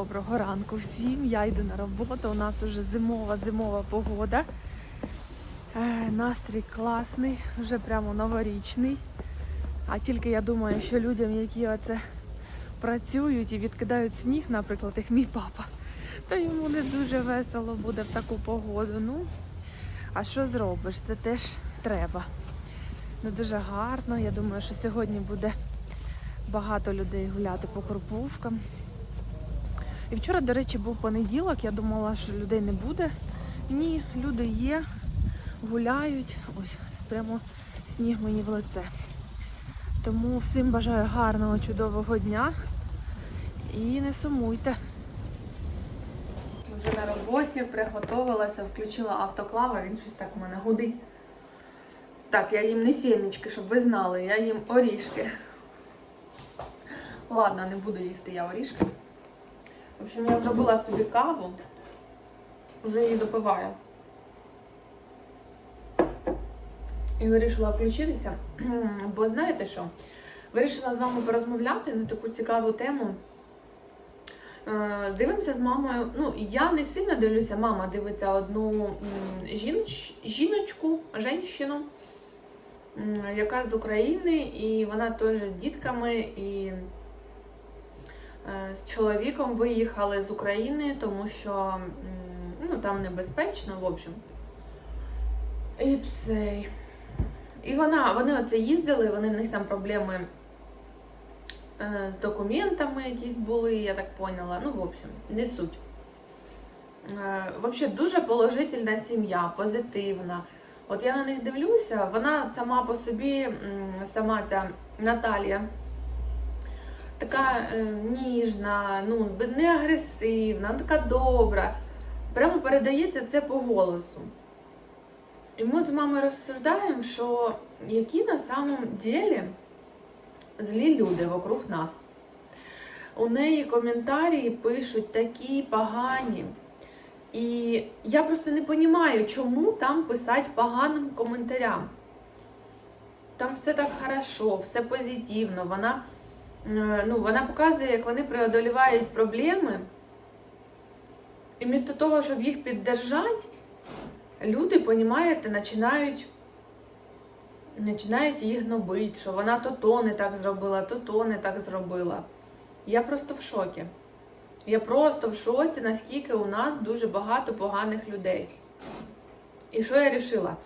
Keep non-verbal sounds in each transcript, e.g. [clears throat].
Доброго ранку всім. Я йду на роботу. У нас вже зимова зимова погода. Е, Настрій класний, вже прямо новорічний. А тільки я думаю, що людям, які оце працюють і відкидають сніг, наприклад, як мій папа, то йому не дуже весело буде в таку погоду. Ну, а що зробиш? Це теж треба. Ну дуже гарно. Я думаю, що сьогодні буде багато людей гуляти по Карпувкам. І вчора, до речі, був понеділок. Я думала, що людей не буде. Ні, люди є, гуляють. Ось прямо сніг мені в лице. Тому всім бажаю гарного, чудового дня і не сумуйте. Вже на роботі приготувалася, включила автоклава, він щось так у мене гудить. Так, я їм не сімечки, щоб ви знали, я їм орішки. Ладно, не буду їсти я орішки. В общем, я зробила собі каву, вже її допиваю. І вирішила включитися, [clears throat] бо знаєте що? Вирішила з вами порозмовляти на таку цікаву тему. Е, Дивимося з мамою. Ну, я не сильно дивлюся, мама дивиться одну жіноч, жіночку, женщину, яка з України, і вона теж з дітками. І з чоловіком виїхали з України, тому що ну, там небезпечно, в общем. І цей. І вона, вони оце їздили, вони в них там проблеми е, з документами якісь були, я так поняла. Ну, в общем, не суть. Е, Взагалі дуже положительна сім'я, позитивна. От я на них дивлюся, вона сама по собі, сама ця Наталія, така е, ніжна, ну, не агресивна, така добра. Прямо передається це по голосу. І ми от з мамою розсуждаємо, що які на самом деле злі люди вокруг нас. У неї коментарі пишуть такі погані. І я просто не розумію, чому там писати поганим коментарям. Там все так хорошо, все позитивно. Вона, ну, вона показує, як вони преодолівають проблеми. І вмісто того, щоб їх піддержати, люди, понімаєте, починають, починають їх гнобити, що вона то то не так зробила, то то не так зробила. Я просто в шокі. Я просто в шоці, наскільки у нас дуже багато поганих людей. І що я вирішила?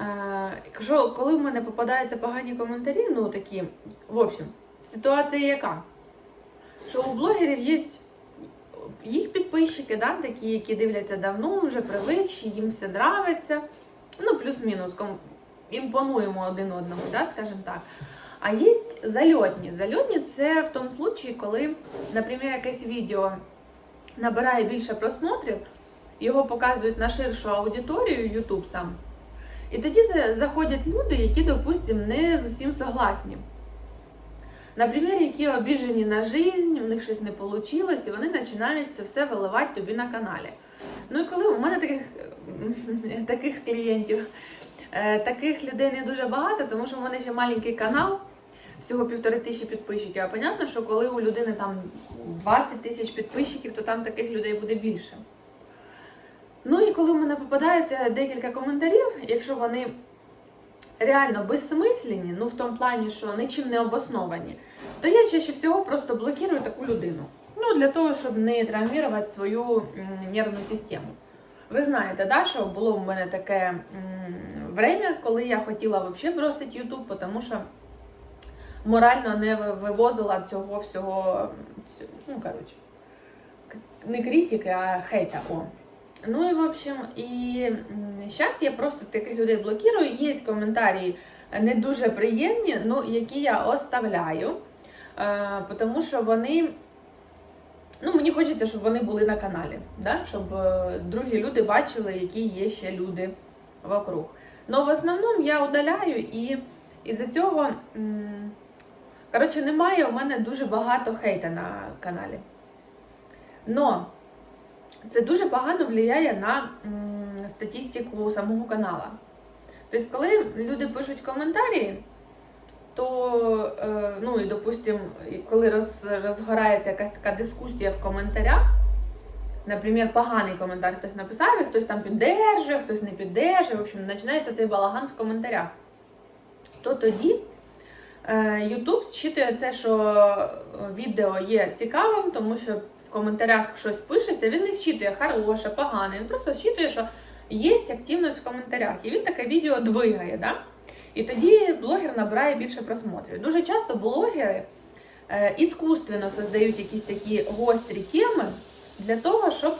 Е, коли в мене попадаються погані коментарі, ну такі, в общем, ситуація яка? Що у блогерів є їх підписчики, да, такі, які дивляться давно, вже привикші, їм все нравиться. Ну, плюс-мінус, імпонуємо один одному, да, скажімо так. А є зальотні. Зальотні це в тому случаї, коли, наприклад, якесь відео набирає більше просмотрів, його показують на ширшу аудиторію, YouTube сам. І тоді заходять люди, які, допустимо, не з усім согласні. Наприклад, які обіжені на жизнь, у них щось не вийшло, і вони починають це все виливати тобі на каналі. Ну і коли у мене таких, [laughs] таких клієнтів, е, таких людей не дуже багато, тому що в мене ще маленький канал, всього півтори тисячі підписчиків. А понятно, що коли у людини там 20 тисяч підписчиків, то там таких людей буде більше. Ну і коли в мене попадається декілька коментарів, якщо вони реально безсмислені, ну в тому плані, що нічим не обосновані, то я чаще всього просто блокирую таку людину. Ну, для того, щоб не травмувати свою нервну систему. Ви знаєте, да, що було в мене таке время, коли я хотіла взагалі бросити YouTube, тому що морально не вивозила цього всього, ну, коротше, не критики, а хейта. О. Ну і в общем, і зараз я просто таких людей блокирую. Є коментарі не дуже приємні, ну які я оставляю, е, тому що вони. Ну, мені хочеться, щоб вони були на каналі, да? щоб е, другі люди бачили, які є ще люди вокруг. Ну, в основному я удаляю і із-за цього, м, коротше, немає у мене дуже багато хейта на каналі. Но це дуже погано впливає на статистику самого каналу. Тобто, коли люди пишуть коментарі, то, е, ну і допустим, коли роз, розгорається якась така дискусія в коментарях, наприклад, поганий коментар хтось написав, і хтось там піддержує, хтось не піддержує, в общем, починається цей балаган в коментарях, то тоді е, YouTube зчитує це, що відео є цікавим, тому що коментарях щось пишеться, він не зчитує хороше, погане, він просто зчитує, що є активність в коментарях. І він таке відео двигає. Да? І тоді блогер набирає більше просмотрів. Дуже часто блогери е, іскусственно создають якісь такі гострі теми для того, щоб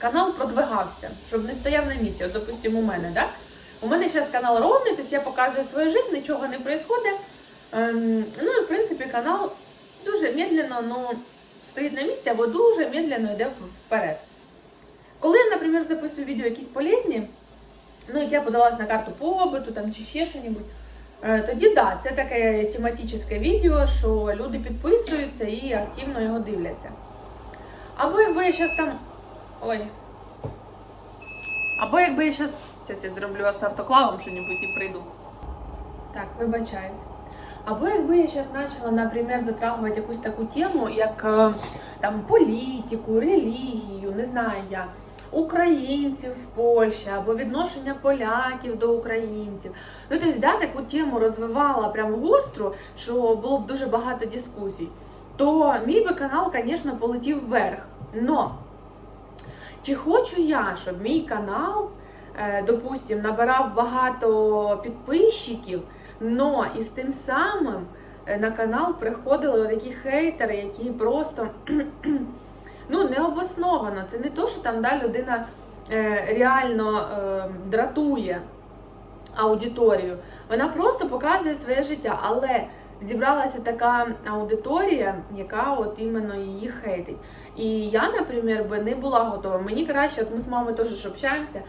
канал продвигався, щоб не стояв на місці. От, допустимо, у мене, да? У мене зараз канал ровний, тобто я показую свою життя, нічого не відбувається. Ем, ну і в принципі канал дуже медленно ну, стоїть на місці або дуже медленно йде вперед. Коли я, наприклад, записую відео якісь полезні, ну, як я подалась на карту побиту там, чи ще щось, тоді так, да, це таке тематичне відео, що люди підписуються і активно його дивляться. Або якби я зараз там. Ой. Або якби я зараз. Зараз я зроблю з автоклавом щось і прийду. Так, вибачаюсь. Або якби я зараз почала, наприклад, затрагувати якусь таку тему, як е, там політику, релігію, не знаю я, українців в Польщі, або відношення поляків до українців. Ну, тобто, да, таку тему розвивала прям гостро, що було б дуже багато дискусій, то мій би канал, звісно, полетів вверх. Но чи хочу я, щоб мій канал, е, допустим, набирав багато підписчиків, но і з тим самим е, на канал приходили такі хейтери, які просто [clears throat] ну, необосновано. Це не то, що там да, людина е, реально е, дратує аудиторію. Вона просто показує своє життя. Але зібралася така аудиторія, яка от іменно її хейтить. І я, наприклад, би не була готова. Мені краще, от ми з мамою теж общаємося.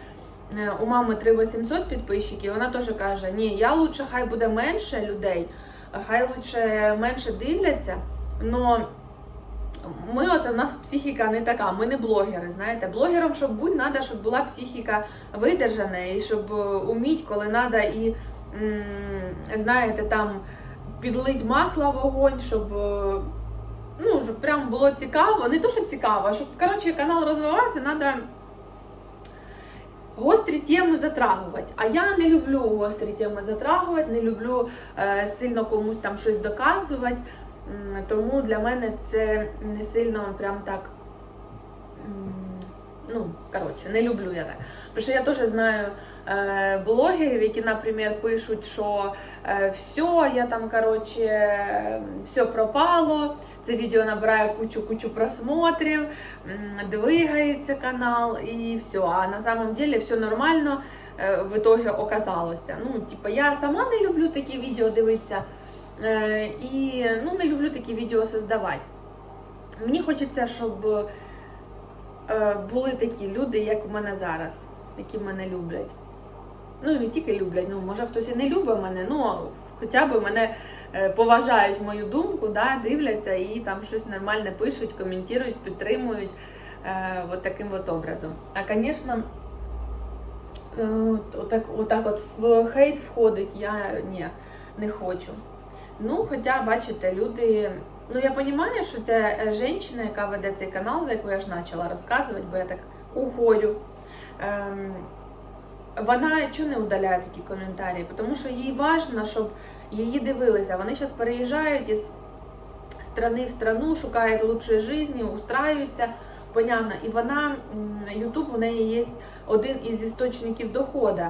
Е, У мами 3800 підписчиків, вона теж каже: Ні, я лучше хай буде менше людей, хай лучше менше дивляться. Но ми оце в нас психіка не така, ми не блогери. Знаєте, блогером, щоб бути, треба, щоб була психіка видержана, і щоб е, уміть, коли треба, і знаєте, там підлить масло вогонь, щоб. е, Ну, щоб прям було цікаво, не то, що цікаво, щоб коротше, канал розвивався, треба гострі теми затрагувати. А я не люблю гострі теми затрагувати, не люблю е, сильно комусь там щось доказувати. Тому для мене це не сильно прям так. Ну, коротше, не люблю я так. Тому що я теж знаю блогерів, які, наприклад, пишуть, що е, все, я там, коротше, все пропало, це відео набирає кучу-кучу просмотрів, двигається канал і все. А на самом деле все нормально е, в итоге оказалося. Ну, типу, я сама не люблю такі відео дивитися. Е, і ну, не люблю такі відео создавати. Мені хочеться, щоб е, були такі люди, як у мене зараз, які мене люблять. Ну не тільки люблять, ну може хтось і не любить мене, ну хоча б мене е, поважають мою думку, да, дивляться і там щось нормальне пишуть, коментують, підтримують е, от таким от образом. А, звісно, е, отак, отак от в хейт входить, я ні, не хочу. Ну, хоча, бачите, люди. Ну, я розумію, що ця е, жінка, яка веде цей канал, за яку я ж почала розказувати, бо я так уходю. Ем, вона чого не удаляє такі коментарі? Тому що їй важливо, щоб її дивилися. Вони зараз переїжджають із страни в страну, шукають лучшої житті, устраюються, понятно. І вона, Ютуб у неї є один із істочників доходу.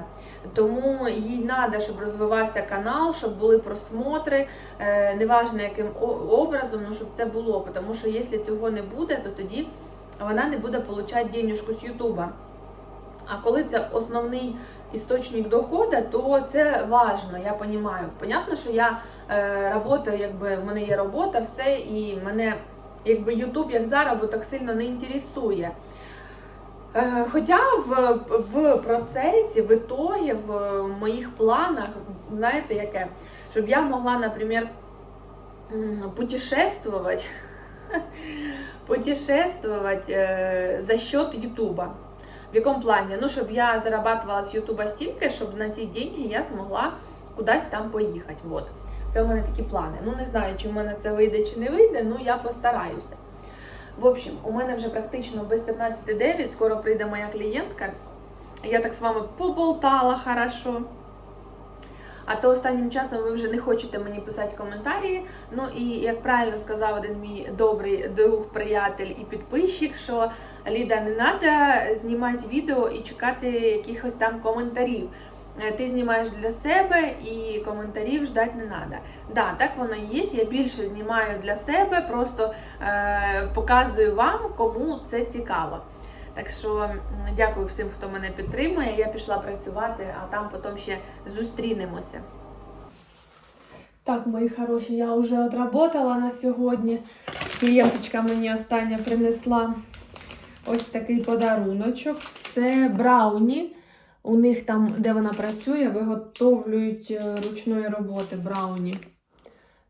Тому їй треба, щоб розвивався канал, щоб були просмотри, е, неважно яким образом, ну щоб це було. Тому що якщо цього не буде, то тоді вона не буде отримати денежку з Ютуба. А коли це основний істочник доходу, то це важно, я розумію. Понятно, що я е, працюю, якби в мене є робота, все, і мене якби Ютуб як заробіток сильно не інтересує. Е, Хоча в, в процесі, в ітогі, в моїх планах, знаєте, яке, щоб я могла, наприклад, путешествувати, [laughs] путешествувати е, за счет Ютуба. В якому плані? Ну, щоб я зарабатывала з Ютуба стільки, щоб на ці деньги я змогла кудись там поїхати. Вот. Це в мене такі плани. Ну не знаю, чи в мене це вийде чи не вийде, ну я постараюся. В общем, у мене вже практично без 15.9, скоро прийде моя клієнтка. Я так з вами поболтала хорошо. А то останнім часом ви вже не хочете мені писати коментарі. Ну і як правильно сказав один мій добрий друг, приятель і підписчик, що Ліда, не треба знімати відео і чекати якихось там коментарів. Е, Ти знімаєш для себе і коментарів ждати не треба. Да, так воно і є. Я більше знімаю для себе, просто е, показую вам, кому це цікаво. Так що дякую всім, хто мене підтримує. Я пішла працювати, а там потім ще зустрінемося. Так, мої хороші, я вже отработала на сьогодні. Клієнточка мені остання принесла ось такий подаруночок. Це брауні. У них там, де вона працює, виготовлюють е, ручної роботи брауні.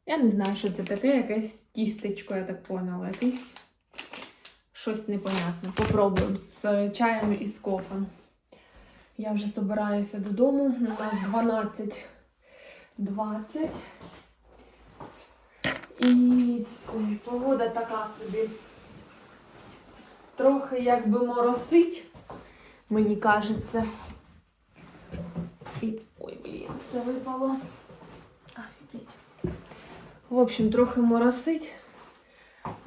Я не знаю, що це таке, якесь тістечко, я так поняла. Якийсь щось непонятне. Попробуємо з е, чаєм і з кофем. Я вже збираюся додому. У нас 12. 20. І це погода така собі. Трохи якби моросить, мені кажеться. І... Ой, блін, все випало. Офігеть. В общем, трохи моросить.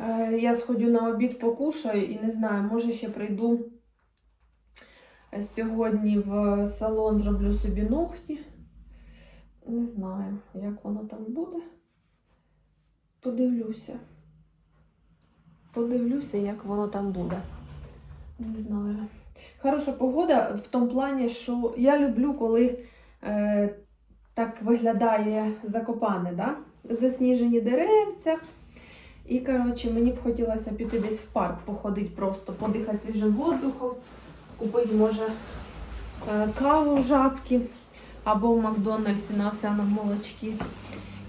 Е, Я сходю на обід покушаю і не знаю, може ще прийду е, сьогодні в салон, зроблю собі ногті. Не знаю, як воно там буде. Подивлюся. Подивлюся, як воно там буде. Не знаю. Хороша погода в тому плані, що я люблю, коли е, так виглядає Закопане, да? засніжені деревця. І, коротше, мені б хотілося піти десь в парк, походити просто, подихати свіжим воздухом, купити, може, е, каву в жабки або в Макдональдсі на овсяному молочці.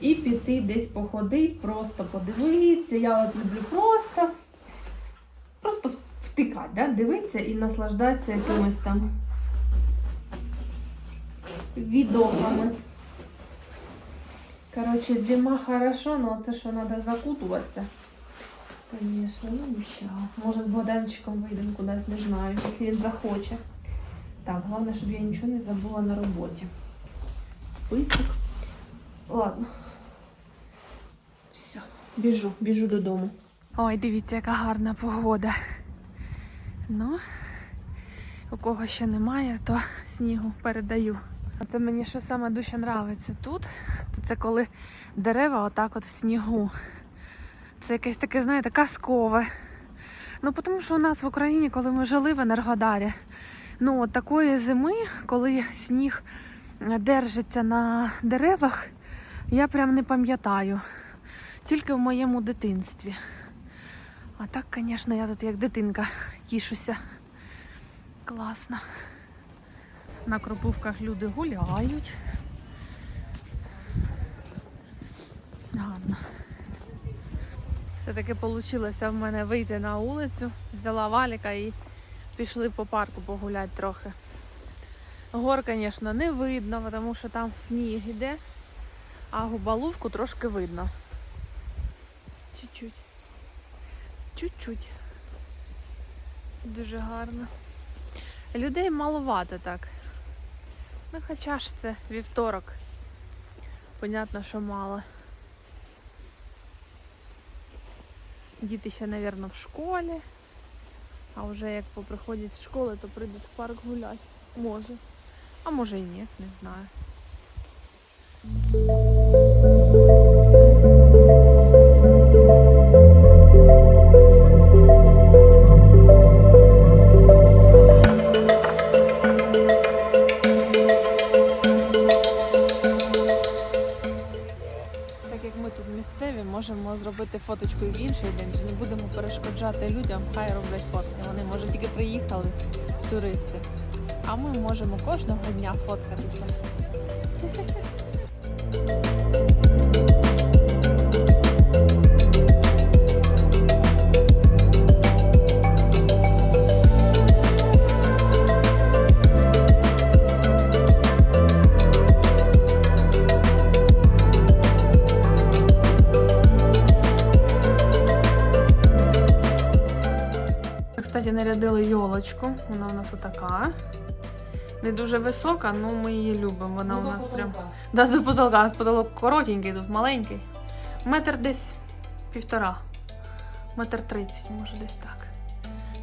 І піти десь походити, просто подивитися. Я от люблю просто, просто втикати, да? дивитися і наслаждатися якимось там відомими. Коротше, зима хорошо, але це що треба закутуватися. Звісно, ну нічого. Може з Богданчиком вийдемо кудись, не знаю, якщо він захоче. Так, головне, щоб я нічого не забула на роботі. Список. Ладно. Все, біжу, біжу додому. Ой, дивіться, яка гарна погода. Ну, у кого ще немає, то снігу передаю. Це мені що саме дуже подобається тут, це коли дерева отак от в снігу. Це якесь таке, знаєте, казкове. Ну, тому що у нас в Україні, коли ми жили в Енергодарі, ну от такої зими, коли сніг держиться на деревах, я прям не пам'ятаю. Тільки в моєму дитинстві. А так, звісно, я тут як дитинка тішуся. Класно. На Кропивках люди гуляють. Гарно. Все-таки вийшло в мене вийти на вулицю, взяла валіка і пішли по парку погуляти трохи. Гор, звісно, не видно, тому що там сніг іде, а губалувку трошки видно. Чуть-чуть. Чуть-чуть. Дуже гарно. Людей маловато так. Ну, хоча ж це вівторок. Понятно, що мало. Діти ще, мабуть, в школі. А вже як поприходять з школи, то прийдуть в парк гуляти. Може. А може і ні, не знаю. Так як ми тут місцеві, можемо зробити фоточку в інший день, перешкоджати людям, хай роблять фотки. Вони може тільки приїхали, туристи. А ми можемо кожного дня фоткатися. [laughs] кстати, нарядили йолочку. Вона у нас отака. Не дуже висока, але ми її любимо. Вона Ну, у нас прям. Да, до потолка. У нас потолок коротенький, тут маленький. Метр десь півтора. Метр тридцять, може десь так.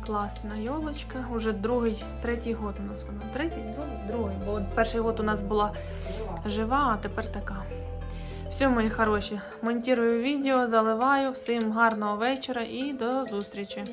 Класна йолочка. Уже другий, третій год у нас вона. Третій, другий, другий. Бо перший год у нас була Жива. а тепер така. Все, мої хороші. Монтую відео, заливаю. Всім гарного вечора і до зустрічі.